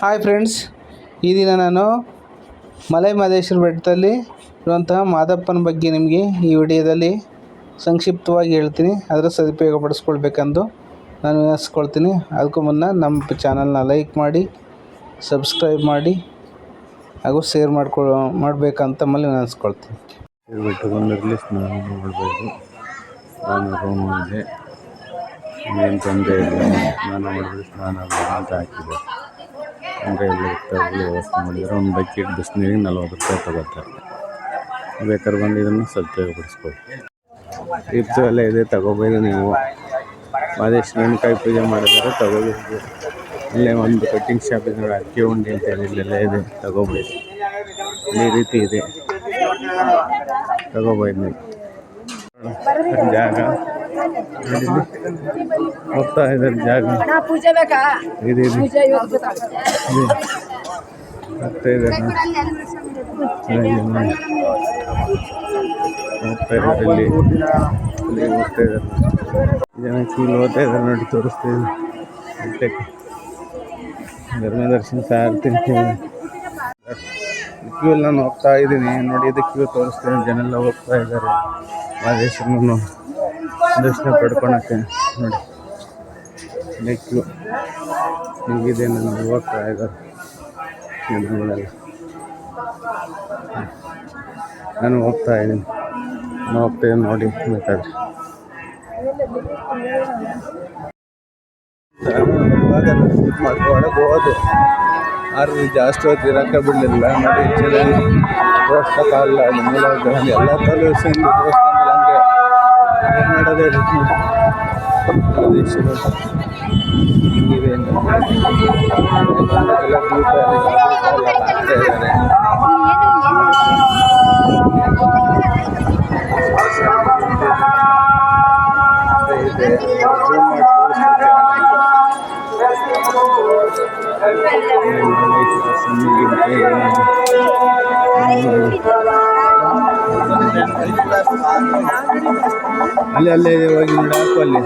Hi friends ಈ ದಿನ ನಾನು ಮಲೆ ಮಹದೇಶ್ವರ ಬೆಟ್ಟದಲ್ಲಿ ಇರುವಂತಹ ಮಾದಪ್ಪನ ಬಗ್ಗೆ ನಿಮಗೆ ಈ ವಿಡಿಯೋದಲ್ಲಿ ಸಂಕ್ಷಿಪ್ತವಾಗಿ ಹೇಳ್ತೀನಿ. ಅದರ ಸದುಪಯೋಗ ಪಡಿಸ್ಕೊಳ್ಬೇಕೆಂದು ನಾನು ವಿನಿಸ್ಕೊಳ್ತೀನಿ ಅದಕ್ಕೂ ಮುನ್ನ ನಮ್ಮ ಚಾನಲ್ನ ಲೈಕ್ ಮಾಡಿ ಸಬ್ಸ್ಕ್ರೈಬ್ ಮಾಡಿ, ಹಾಗೂ ಶೇರ್ ಮಾಡ್ಕೊ, ಮಾಡಬೇಕಂತ ತಮ್ಮಲ್ಲಿ ವಿನಿಸ್ಕೊಳ್ತೀನಿ ಏನು ತೊಂದರೆ ಇಲ್ಲ. ಸ್ನಾನ ಮಾಡಿದ್ರೆ ಸ್ನಾನ ಅಂತ ಹಾಕಿದೆ. ಅಂದರೆ ಎಲ್ಲ ಇರ್ತಾವೆ ವ್ಯವಸ್ಥೆ ಮಾಡಿದ್ದಾರೆ. ಒಂದು ಬಕೆಟ್ ಬಿಸಿನೀರಿಗೆ ನಲ್ವತ್ತು ರೂಪಾಯಿ ತಗೋತಾರೆ. ಬೇಕಾದ್ರೆ ಬಂದು ಇದನ್ನು ಸದುಪಯೋಗಪಡಿಸ್ಕೊಳ್ಳಿ ಇತ್ತು ಎಲ್ಲ ಇದೆ, ತಗೋಬೋದು ನೀವು. ಅದೇ ಕಾಯಿ ಪೂಜೆ ಮಾಡಿದ್ರೆ ತಗೋಬೋದು. ಇಲ್ಲೇ ಒಂದು ಕಟ್ಟಿಂಗ್ ಶಾಪ್ ಇದೆ ಅಕ್ಕಿ ಉಂಡೆ ಅಂತ ಹೇಳಿ ಇಲ್ಲೆಲ್ಲ ಇದೆ, ತಗೋಬೋದು. ಈ ರೀತಿ ಇದೆ. ತಗೋಬೋದು ನೀವು. ಜಾಗ. ಹೋಗ್ತಾ ಇದ್ದಾರೆ ಜಾಗ. ನಾ ಪೂಜೆ ಬೇಕಾ? ಇದು ಹೋಗ್ತಾ ಇದ್ದಾರೆ. ಹೋಗ್ತಾ ಇಲ್ಲಿ. ಇಲ್ಲಿ ಹೋಗ್ತಾ ಇದ್ದಾರೆ. ಜನ ಇಲ್ಲಿ ಹೋಗ್ತಾ ಇದ್ದಾರೆ ನೋಡಿ ತೋರಿಸ್ತಾ ಇದ್ದಾರೆ. ದರ್ಶನ ಸಾರ್ತೀನಿ ಕ್ಯೂ ನಾನು ಹೋಗ್ತಾ ಇದ್ದೀನಿ. ನೋಡಿ ಇದು ಕ್ಯೂ ತೋರಿಸ್ತೀನಿ ಜನ ಎಲ್ಲ ಹೋಗ್ತಾ ಇದ್ದಾರೆ. ಮಹದೇಶ್ವರನ ದರ್ಶನ ಪಡ್ಕೊಳಕ್ಕೆ ನೋಡಿ. ಕ್ಯೂ ಹೀಗಿದೆ ನಾನು ಹೋಗ್ತಾ ಇದ್ದಾರೆ ಜನಗಳೆಲ್ಲ ನಾನು ಹೋಗ್ತಾ ಇದ್ದೀನಿ. ನಾನು ಹೋಗ್ತೇನೆ ನೋಡಿ, ಬೇಕಾದ್ರೆ. ಇವಾಗ ಹೋಗೋದು ಆದ್ರೆ ಜಾಸ್ತಿ ಹೊತ್ತು ಇರೋಕ್ಕೆ ಬಿಡಲಿಲ್ಲ. ನೋಡಿ ಎಲ್ಲ ತೋರಿಸಿಂದ ತೋರಿಸ್ಕೊಂಡ್ರೆ ಹಂಗೆ ಏನು ಅಲ್ಲಿ ಅಲ್ಲೇ ಹೋಗಿ ನೋಡಿ ಹಾಕು ಅಲ್ಲಿ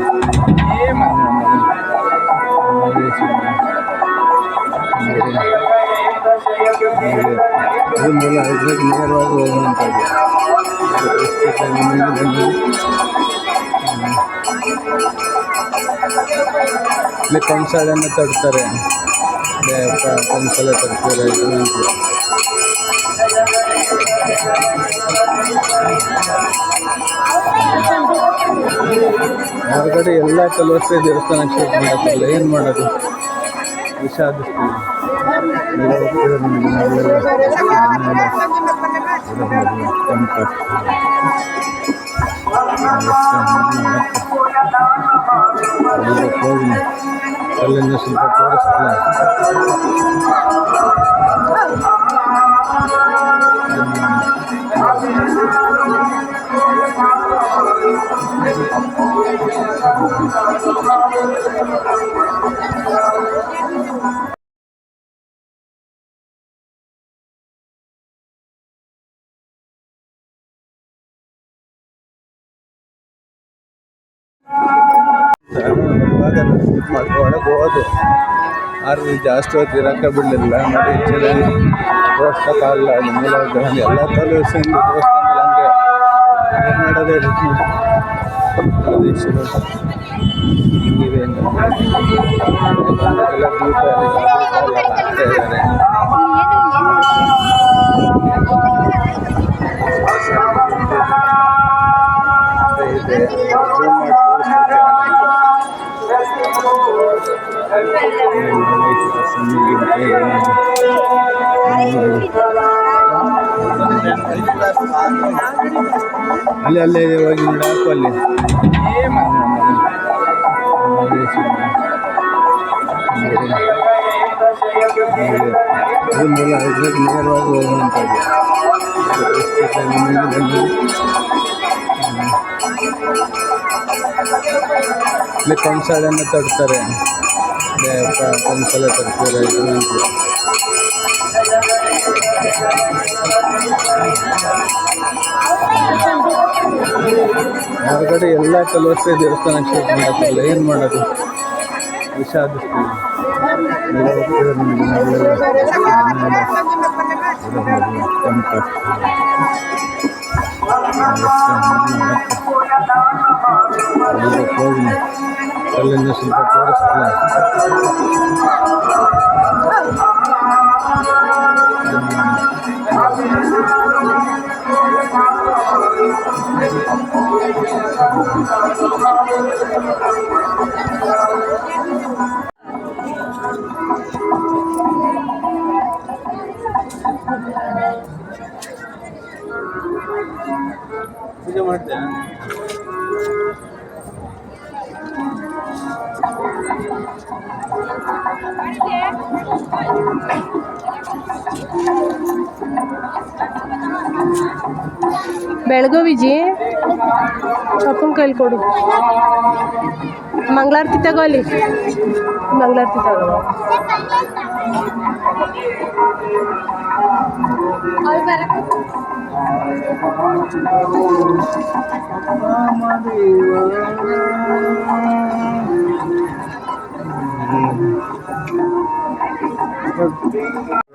ಅದು ಮೂಲ ಇದ್ರಲ್ಲಿ ನೇರವಾಗಿ ಹೋಗುವಂಥದ್ದು ಇಲ್ಲಿ ಕಂಸಾಳೆಯನ್ನು ತರ್ತಾರೆ ಕಂಸಾಲೆ ತರ್ತಾರೆ ಇದು ಹೊರಗಡೆ ಎಲ್ಲ ಕಲವಷ್ಟೇ ದೇವಸ್ಥಾನ ಶೂಟ್ ಮಾಡೋಕ್ಕಿಲ್ಲ ಏನು ಮಾಡೋದು? ವಿಷಾದಿಸ್ತೀವಿ ಅಲ್ಲಿಂದ ಸ್ವಲ್ಪ ತೋರಿಸ್ತೀನಿ ಇವಾಗ ಆದ್ರೆ ಜಾಸ್ತಿ ಹೊತ್ತು ಇರೋಕ್ಕೆ ಬಿಡಲಿಲ್ಲ ನೋಡಿ ಹೆಚ್ಚಿನ ತೋರ್ಸೋಕ್ಕಾಗಲ್ಲ ಎಲ್ಲ ತಲೆ ತೋರಿಸ್ಕೊಂಡ್ರೆ ಹಂಗೆ ಏನು ಮಾಡೋದು ಹೇಳಿ ದೇಶಗಳು ಹಿಂಗಿದೆ ಅಂತ ಎಲ್ಲ ದೀಪ ಎಲ್ಲ ಹಾಕ್ತಾ ಇದ್ದಾರೆ ಇದೆ ಜೂಮ್ ಮಾಡಿ ಅಲ್ಲಿ ಅಲ್ಲೇ ಹೋಗಿ ನೋಡಿ ಹಾಕು ಅಲ್ಲಿ ಅದು ಮೂಲ ಇದ್ರಲ್ಲಿ ನೇರವಾಗಿ ಹೋಗುವಂಥದ್ದು ಇಲ್ಲಿ ಕಂಸಾಳೆಯನ್ನು ತರ್ತಾರೆ ಕಂಸಾಲೆ ತರ್ತಾರೆ ಇದು ಅಂತ. ಹೊರಗಡೆ ಎಲ್ಲ ಕಲವಷ್ಟೇ ದೇವಸ್ಥಾನ ಕ್ಷೇತ್ರ ಮಾಡೋಕ್ಕಿಲ್ಲ ಏನು ಮಾಡೋದು? ವಿಷಾದಿಸ್ತೀವಿ ಅಲ್ಲಿಂದ ಸ್ವಲ್ಪ ತೋರಿಸ್ತೀನಿ. ಪೂಜೆ ಮಾಡ್ತೀಯಾ ಬೆಳಗೋವಿಜಿ ಅಪ್ಪನ ಕೈಲಿ ಕೊಡು ಮಂಗಳಾರತಿ ತಗೋ ಅಲ್ಲಿ ಮಂಗಳಾರತಿ ತಗೋ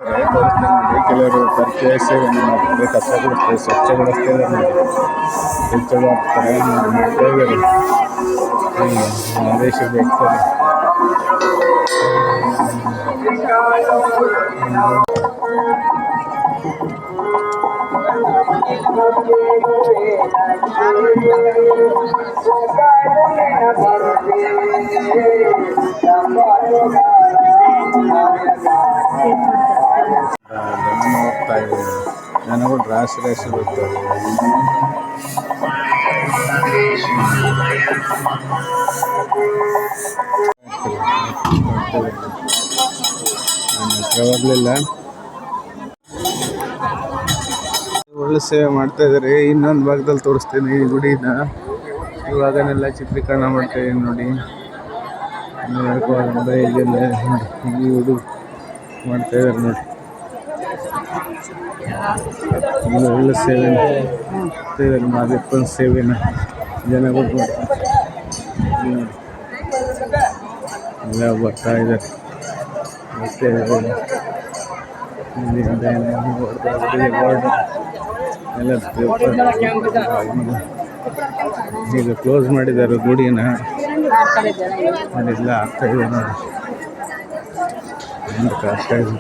ಕೆಲವರು ಪರಿಚಯ ಸೇವೆಯನ್ನು ಮಾಡ್ತಾರೆ ಕಸ ಬಿಡುತ್ತೆ ಸ್ವಚ್ಛಗೊಳಿಸ್ತಾ ಇದ್ದಾರೆ ನೋಡಿ ಸ್ವಚ್ಛವಾಗ್ತಾರೆ ನೋಡಿ ಮಾಡ್ತಾ ಇದ್ದಾರೆ ಆದೇಶ ಬೇಕ್ತಾರೆ ಹೋಗ್ತಾ ನನಗೂ ಡ್ರಾಸ್ ರೇಸ್ ನಾನು ಹತ್ರ ಒಳ್ಳೆ ಸೇವೆ ಮಾಡ್ತಾ ಇದ್ದಾರೆ. ಇನ್ನೊಂದು ಭಾಗದಲ್ಲಿ ತೋರಿಸ್ತೀನಿ ಈ ಗುಡಿನ. ಇವಾಗನೆಲ್ಲ ಚಿತ್ರೀಕರಣ ಮಾಡ್ತಾ ಇದ್ದೀನಿ ನೋಡಿ. ನೋಡೋಕ್ಕಾಗಲ್ಲ ಈಗೆಲ್ಲ ನೋಡಿ ಈ ಹುಡುಗ ಮಾಡ್ತಾ ಇದ್ದಾರೆ ನೋಡಿ. ಒಳ್ಳೆ ಸೇವೆ ಮಾದಪ್ಪನ ಸೇವೆನ ಜನಗಳು. ಎಲ್ಲ ಬರ್ತಾ ಇದ್ದಾರೆ. ಎಲ್ಲ ಈಗ ಕ್ಲೋಸ್ ಮಾಡಿದ್ದಾರೆ ಗುಡಿನ ಅದೆಲ್ಲ ಆಗ್ತಾ ಇದೆ ನೋಡಿ. ಕಷ್ಟ ಇದೆ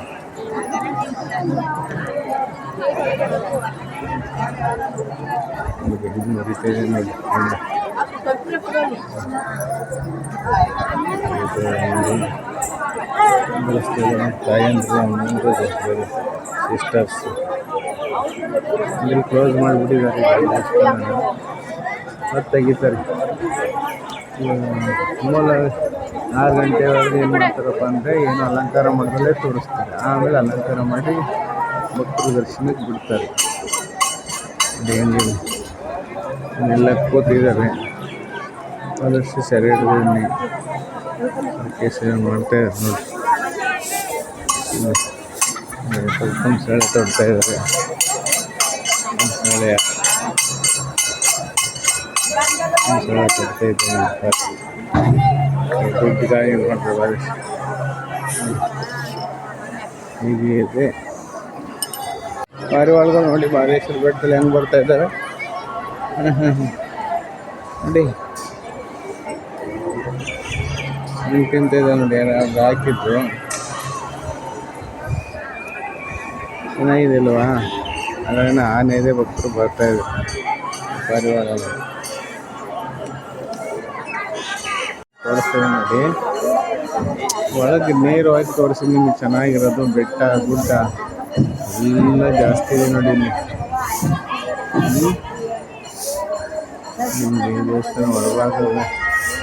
ಇದು ಇದೆ ನೋಡಿ ಸ್ಟೇಜ್ ತಾಯಂದ್ರೆ ಸಿಸ್ಟರ್ಸ್ ಇಲ್ಲಿ ಕ್ಲೋಸ್ ಮಾಡಿಬಿಟ್ಟಿದ್ದಾರೆ ಮತ್ತು ತೆಗಿತಾರೆ ಮೂಲ ಆರು ಗಂಟೆವರೆಗೆ ಏನು ಮಾಡ್ತಾರಪ್ಪ ಅಂದರೆ ಏನು ಅಲಂಕಾರ ಮಾಡಿದಲ್ಲೇ ತೋರಿಸ್ತಾರೆ ಆಮೇಲೆ ಅಲಂಕಾರ ಮಾಡಿ ಭಕ್ತರು ದರ್ಶನಕ್ಕೆ ಬಿಡ್ತಾರೆ ಹೆಂಗಿದೆ ಎಲ್ಲ ಕೂತಿದ್ದಾರೆ. ಆದಷ್ಟು ಸರಿ ಇಟ್ಕೊಂಡು ಸೇವೆ ಮಾಡ್ತಾ ಇದ್ದಾರೆ ನೋಡಿ. ಸ್ವಲ್ಪ ತೊಡ್ತಾ ಇದ್ದಾರೆ. ಸೆಳೆ. ಸೆಳೆ ತೊಡ್ತಾ ಇದ್ದಾರೆ. ದುಡ್ಡು ಗಾಯ ಮಾಡ್ತಾರೆ ಹೀಗೆ ಇದೆ. ಪಾರಿವಾಳಗಳು ನೋಡಿ ಮಾದೇಶ್ವರ ಬೆಟ್ಟದಲ್ಲಿ ಹೆಂಗೆ ಬರ್ತಾ ಇದ್ದಾರೆ. ನೋಡಿ. ಹಿಂಗೆ ತಿಂತ ಇದೆ ನೋಡಿ ಅದು ಹಾಕಿದ್ರು ಚೆನ್ನಾಗಿದೆ ಅಲ್ವಾ? ಅದನ್ನು ಆನೆ ಇದೆ, ಭಕ್ತರು ಬರ್ತಾ ಇದೆ. ಪಾರಿವಾಳಗಳು ತೋರಿಸ್ತೇವೆ ನೋಡಿ. ಒಳಗೆ ನೇರವಾಗಿ ತೋರಿಸಿ ನಿಮ್ಗೆ ಚೆನ್ನಾಗಿರೋದು, ಬೆಟ್ಟ, ಗುಡ್ಡ. ಎಲ್ಲ ಜಾಸ್ತಿ ಇದೆ ನೋಡಿ ಇಲ್ಲಿ? ನಿಮಗೆ ದೇವಸ್ಥಾನ ಒಳಗಾಗ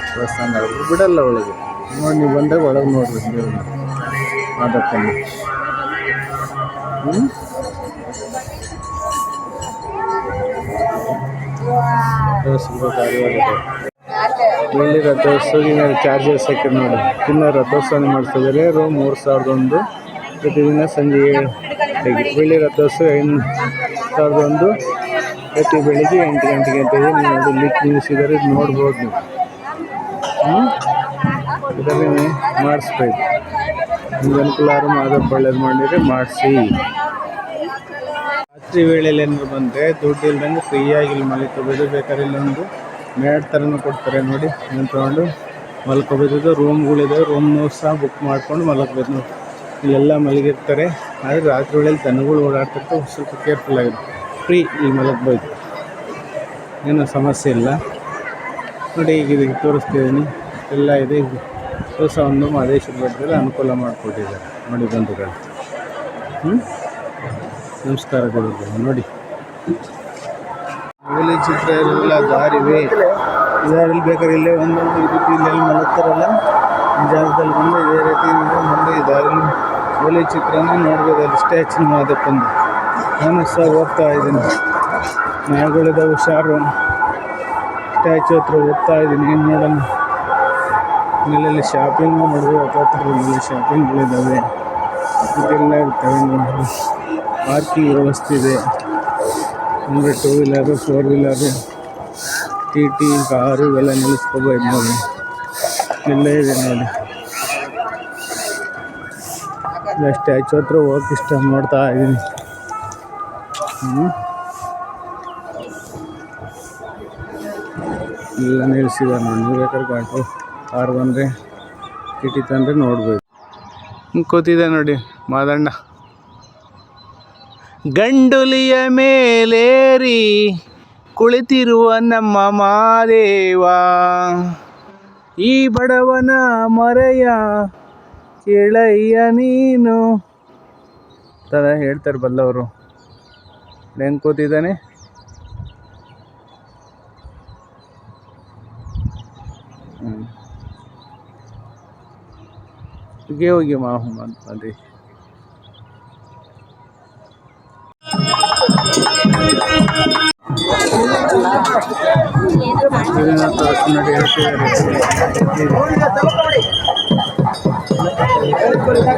ದೇವಸ್ಥಾನ ಅವ್ರು ಬಿಡಲ್ಲ ಒಳಗೆ. ನೋಡಿ ನೀವು ಬಂದಾಗ ಒಳಗೆ ನೋಡ್ರಿ. ದೇವ್ರನ್ನ ಮಾದಪ್ಪನ ಹ್ಞೂ ತೋರಿಸ್ಬೇಕಾಗಿರೋದು ಇಲ್ಲಿ ಚಾರ್ಜಸ್ ಹಾಕಿ ನೋಡಿ. ಇನ್ನು ರಥೋತ್ಸವ ಮಾಡ್ತಿದ್ದಾರೆ ರೂಮ್ ಮೂರು ಸಾವಿರದ ಒಂದು. ಪ್ರತಿದಿನ ಸಂಜೆ ಏಳು ಬೆಳ್ಳಿ ರಥೋತ್ಸವ ಎಂಟು ಸಾವಿರದ ಒಂದು. ಪ್ರತಿ ಬೆಳಿಗ್ಗೆ ಎಂಟು ಗಂಟೆಗೆ ಅಂತ ಇದೆ ನೀವು ಲಿಕ್ ನಿಲ್ಲಿಸಿದರೆ ನೋಡ್ಬೋದು ನೀವು. ಇದರಲ್ಲಿ ಮಾಡಿಸ್ಬೇಕು. ನಿಮ್ಗೆ ಅನುಕೂಲ ಆದ್ರೆ ಮಾದಪ್ಪ ಒಳ್ಳೇದು ಮಾಡಿದರೆ ಮಾಡಿಸಿ. ರಾತ್ರಿ ವೇಳೆಯಲ್ಲಿ ಏನಾದ್ರು ಬಂದರೆ ದುಡ್ಡು ಇಲ್ದಂಗೆ ಫ್ರೀಯಾಗಿ ಇಲ್ಲಿ ಮಲ್ಕೋಬೋದು. ಬೇಕಾದ್ರೆ ಇಲ್ಲೊಂದು ಮ್ಯಾಟ್ ಥರನೂ ಕೊಡ್ತಾರೆ ನೋಡಿ. ಅದನ್ನು ತೊಗೊಂಡು ಮಲ್ಕೋಬೋದು. ರೂಮ್ಗಳಿದೆ. ರೂಮ್ನು ಸಹ ಬುಕ್ ಮಾಡ್ಕೊಂಡು ಮಲಗ್ಬೋದು ಇಲ್ಲೆಲ್ಲ ಮಲಗಿರ್ತಾರೆ. ಆದರೆ ರಾತ್ರಿ ವೇಳೆಯಲ್ಲಿ ದನಗಳು ಓಡಾಡ್ತಿರ್ತವೆ ಸ್ವಲ್ಪ ಕೇರ್ಫುಲ್ ಆಗಿದೆ ಫ್ರೀ ಇಲ್ಲಿ ಮಲಗ್ಬೋದು ಏನೂ ಸಮಸ್ಯೆ ಇಲ್ಲ. ನೋಡಿ ಈಗ ಇದಕ್ಕೆ ತೋರಿಸ್ತಿದ್ದೀನಿ. ಎಲ್ಲ ಇದೆ. ಹೊಸ ಒಂದು ಮಹದೇಶ್ವರ ಬೆಟ್ಟದಲ್ಲಿ ಅನುಕೂಲ ಮಾಡಿಕೊಟ್ಟಿದ್ದಾರೆ. ನೋಡಿ ಬಂಧುಗಳು. ಹ್ಞೂ ನಮಸ್ಕಾರ ಗುರುಗಳು. ನೋಡಿ. ಹೋಲಿ ಚಿತ್ರ ಎಲ್ಲ ದಾರಿವೆ ದಾರಿಲಿ ಬೇಕಾದ್ರೆ ಇಲ್ಲೇ ಒಂದೊಂದು ಈ ರೀತಿ ಇಲ್ಲೆಲ್ಲ ಮಲಗ್ತಾರಲ್ಲ ಜಾಗದಲ್ಲಿ ಬಂದು ಇದೇ ರೀತಿ ಮುಂದೆ ಈ ದಾರಿಲಿ ಮೂಲೆ ಚಿತ್ರನ ನೋಡ್ಬೋದು. ಅಲ್ಲಿ ಸ್ಟ್ಯಾಚ್ಯೂ ಮಾದಪ್ಪಂದು. ನಾನು ಸಹ ಹೋಗ್ತಾ ಇದ್ದೀನಿ. ನಾಯಿಗಳಿದ ಹುಷಾರು. ಸ್ಟ್ಯಾಚು ಹತ್ರ ಹೋಗ್ತಾ ಇದ್ದೀನಿ. ಏನು ನೋಡೋಣ ಆಮೇಲೆ ಶಾಪಿಂಗ್ ಮಾಡ್ಬೋದು ಅಥವಾ ಶಾಪಿಂಗ್ಗಳಿದ್ದಾವೆ ಇದೆಲ್ಲ ಇರ್ತವೆ ಪಾರ್ಕಿಂಗ್ ವ್ಯವಸ್ಥೆ ಇದೆ. ಅಂದರೆ two wheeler four wheeler T T car ಇವೆಲ್ಲ ನಿಲ್ಲಿಸ್ಕೋಬೋದು. ನೋಡಿ ಇಲ್ಲೇ ಇದೆ ನೋಡಿ. ಇಲ್ಲ, ಸ್ಟ್ಯಾಚು ಹತ್ರ ಹೋಗಕ್ಕೆ ಇಷ್ಟ ನೋಡ್ತಾ ಇದ್ದೀನಿ. ಎಲ್ಲ ನಿಲ್ಲಿಸಿದ್ದಾರೆ ನೋಡಿ ನೀವು ಬೇಕಾದ್ರೆ ಗಾಟು. ಕಾರ್ ಬಂದರೆ ಟಿ ನೋಡ್ಬೇಕು ಹಿಂಗೆ ಕೂತಿದೆ ನೋಡಿ ಮಾದಣ್ಣ. ಗಂಡುಲಿಯ ಮೇಲೇರಿ ಕುಳಿತಿರುವ ನಮ್ಮ ಮಾದೇವ. ಈ ಬಡವನ ಮರೆಯ ಕೇಳಯ್ಯ ನೀನು. ತರ ಹೇಳ್ತಾರೆ ಬಲ್ಲವರು. ಹೆಂಗೆ ಕೂತಿದ್ದಾನೆ ಹೀಗೆ ಹೋಗಿ ಅದೇ.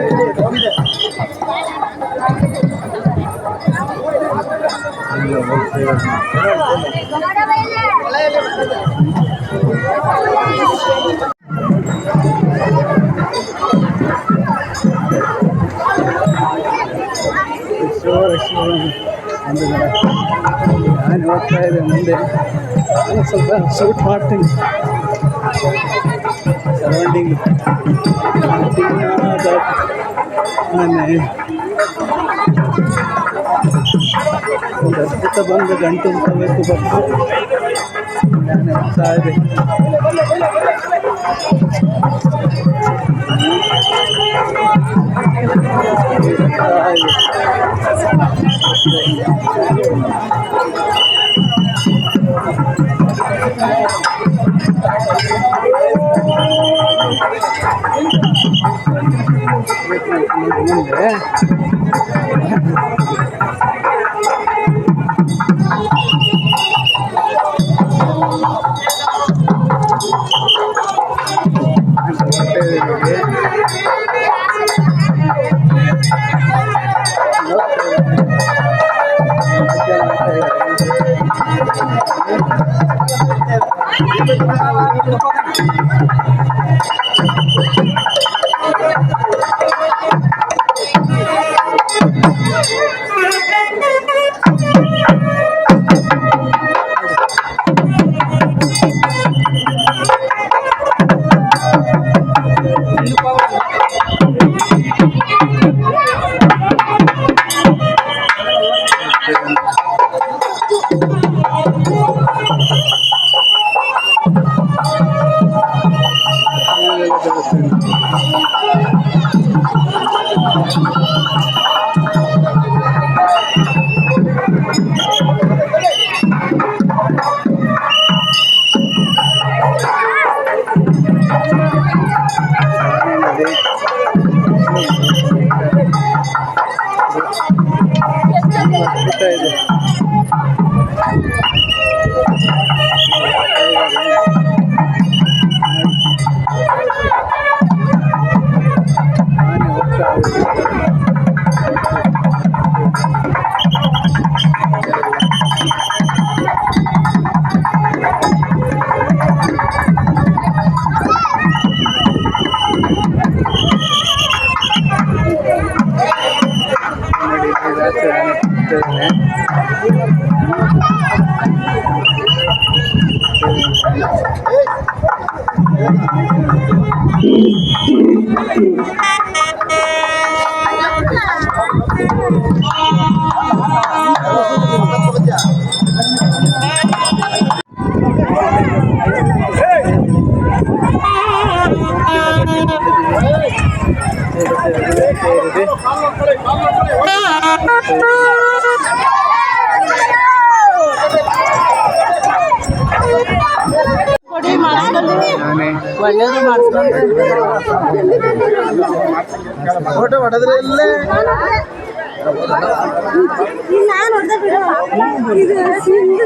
ನೋಡಿ ನಾನು ಹೋಗ್ತಾ ಇದೆ ಮುಂದೆ ನಾನು ಸ್ವಲ್ಪ ಶೂಟ್ ಮಾಡ್ತೀನಿ ಸರೌಂಡಿಂಗ್ ಮನೆ ಒಂದು ಅದ್ಭುತ ಬಂದು ಗಂಟು ಮುಟ್ಟಬೇಕು ಬಂದು ನಾನು ಹೋಗ್ತಾ ಇದೆ ಹೋಗ್ತಾ ಇದೆ. ಮುಂದೆ ಸೇರಿದೆ. ನಾನೇ ಫೋಟೋ ಹೊಡೆದ್ರೆ ಇಲ್ಲೇ ನಾನು ಹೊಡೆದ ಬಿಡು ಇದು ಸಿಂಧು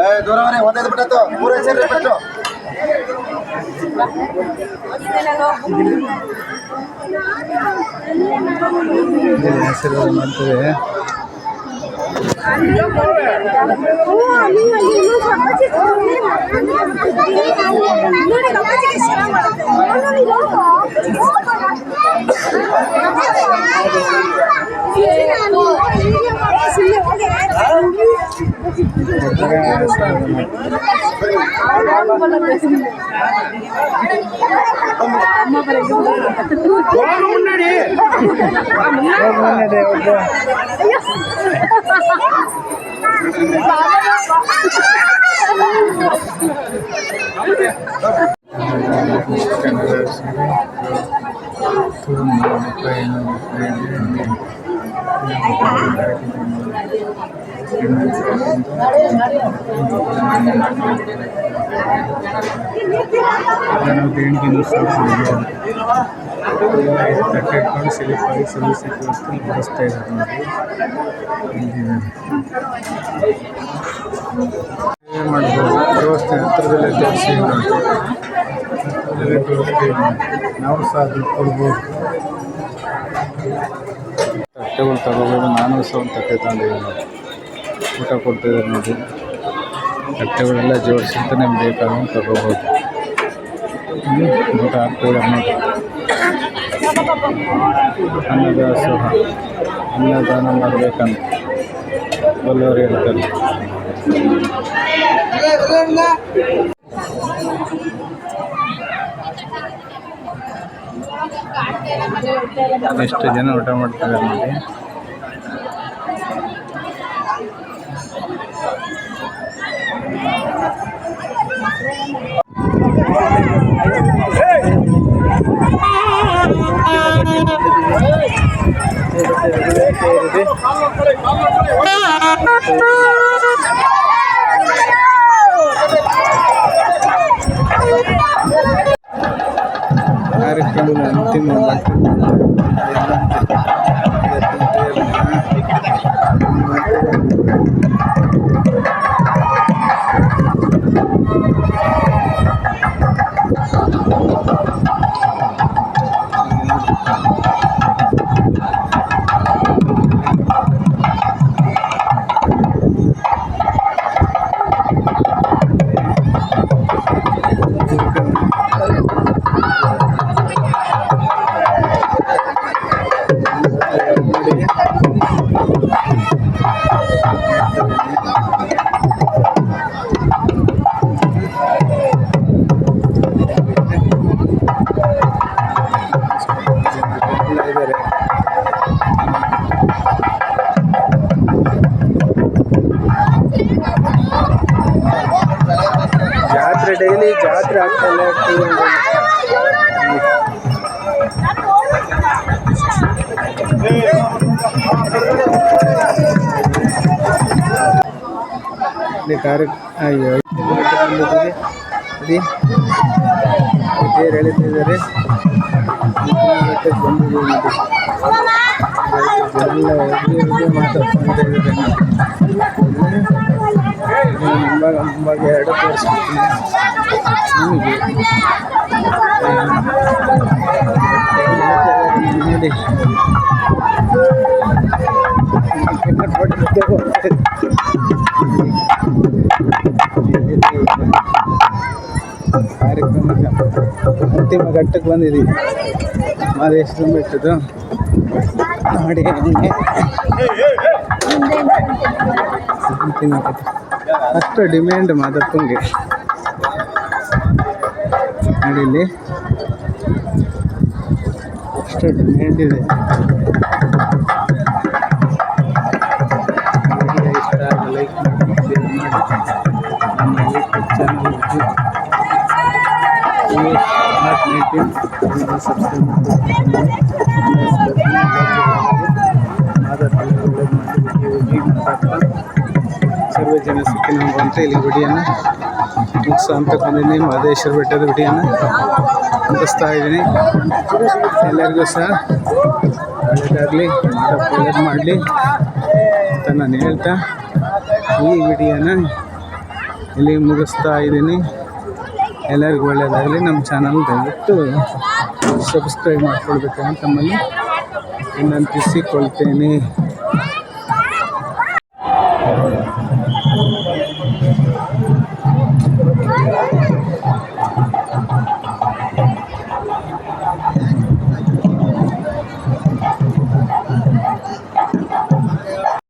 ನಿತ್ಯ ದೂರವರೆ ಒಂದೈದು ಬಿಟ್ಟತ್ತು ಮೂರು ಹೆಸರು ಬಿಟ್ಟು ಹೆಸರು ಮಾಡ್ತೇವೆ முன்னாடி Thank you. ಸೀರೆ ತುಂಬ ರೂಪಾಯಿ ನಾವು ದೇಣಿಗೆನೂ ಸಾಕ್ತಿದ್ದೀವಿ ತಟ್ಟೆ ಇಟ್ಕೊಂಡು ಸಿಲಿಪ್ ಆಗಿ ಸರ್ವಿಸ್ ವಸ್ತು ಬರೆಸ್ತಾ ಇದ್ದಾರೆ ನೋಡಿ ಏನು ಮಾಡ್ಬೋದು ವ್ಯವಸ್ಥೆ ಹತ್ತಿರದಲ್ಲೇ ತೋರಿಸಿ ಹತ್ತಿರದಲ್ಲೇ ತೋರಿಸ್ತೀವಿ ನಾವು ಸಹ ದುಡ್ಡು ಕೊಡ್ಬೋದು ತಟ್ಟೆಗಳು ತಗೋಬೋದು ನಾನು ಸಹ ಒಂದು ತಟ್ಟೆ ತಗೊಂಡಿದ್ದೀನಿ ಊಟ ಕೊಡ್ತಿದ್ದಾರೆ ನೋಡಿ. ಬಟ್ಟೆಗಳೆಲ್ಲ ಜೋಡಿಸಿ ಅಂತ ನಿಮ್ಗೆ ಬೇಕಾದಂಗೆ ತಗೋಬೋದು ಊಟ ಹಾಕ್ತಿದ್ದಾರೆ ನೋಡಿ. ಅನ್ನದಾಸೋಹ. ಅನ್ನದಾನ ಮಾಡಬೇಕಂತ. ಬಲ್ಲವರು ಹೇಳ್ತಾರೆ ಎಷ್ಟು ಜನ ಊಟ ಮಾಡ್ತಾರೆ ನೋಡಿ ಸೇರಿದೆ. ಹೋಗಿ ಕಾರ್ ಮಾತಾಡ್ಕೊಂತ ಇದ್ದಾರೆ. ಮುಂಭಾಗ ಎರಡು ನೋಡಿ ಅಂತಿಮ ಘಟ್ಟಕ್ಕೆ ಬಂದಿದ್ದೀವಿ. ಮಹದೇಶ್ವರ ಬೆಟ್ಟದ್ದು ನೋಡಿ ಹಂಗೆ ಅಂತಿಮ ಘಟ್ಟ ಅಷ್ಟು ಡಿಮ್ಯಾಂಡ್ ಮಾದಪ್ಪಂಗೆ. ನೋಡಿ ಇಲ್ಲಿ. ಅಷ್ಟು ಡಿಮ್ಯಾಂಡ್ ಇದೆ. ಸರ್ವ ಜನ ಅಂತ ಇಲ್ಲಿ ವಿಡಿಯೋನ ಮುಗಿಸ ಅಂತ ಬಂದಿದ್ದೀನಿ ಮಹದೇಶ್ವರ ಬೆಟ್ಟದ ವಿಡಿಯೋನ ಮುಗಿಸ್ತಾ ಇದ್ದೀನಿ ಎಲ್ಲರಿಗೂ ಸಹ ಒಳ್ಳೆಯದಾಗಲಿ ಮಾಡಲಿ ಅಂತ ನಾನು ಹೇಳ್ತಾ ಈ ವಿಡಿಯೋನ ಇಲ್ಲಿ ಮುಗಿಸ್ತಾ ಇದ್ದೀನಿ ಎಲ್ಲರಿಗೂ ಒಳ್ಳೆಯದಾಗಲಿ ನಮ್ಮ ಚಾನಲ್ ದಯವಿಟ್ಟು ಸಬ್ಸ್ಕ್ರೈಬ್ ಮಾಡ್ಕೊಳ್ಬೇಕಂತ ತಮ್ಮಲ್ಲಿ ವಿನಂತಿಸಿಕೊಳ್ತೇನೆ.